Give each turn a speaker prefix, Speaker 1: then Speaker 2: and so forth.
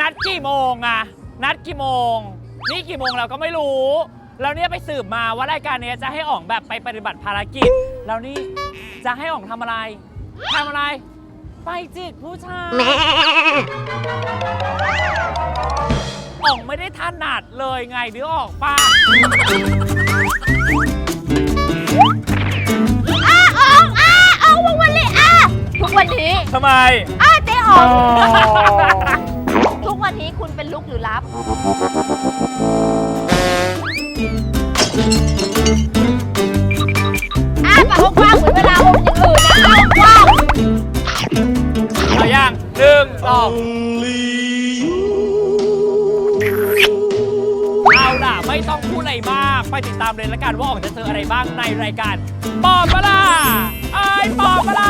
Speaker 1: นัดกี่โมงอะนัดกี่โมง นี่กี่โมงเราก็ไม่รู้แล้วเนี่ยไปสืบมาว่ารายการเนี้ยจะให้อ่องแบบไปปฏิบัติภารกิจ แล้วนี่จะให้อ่องทำอะไรทำอะไร ไปจีบผู้ชายอ่องไม่ได้ถนัดเลยไงนึกออกปะ
Speaker 2: อ้าอองอ้าอองทุกวันนี้อ้าทุกวันนี้
Speaker 1: ทำไม
Speaker 2: อ้าเจ๊อองทุกวันนี้คุณเป็น ลุกหรือรับ อ้าปากกว้างๆเหมือนเวลาอมอย่างอื่นนะอ้ากว้าง
Speaker 1: เอาอย่างหนึ่งสองเอาล่ะ ไม่ต้องพูดอะไรมาก ไปติดตามเลยละกันว่าออกจะเจออะไรบ้างในรายการปอบปะล่ะไอ้ยปอบปะล่ะ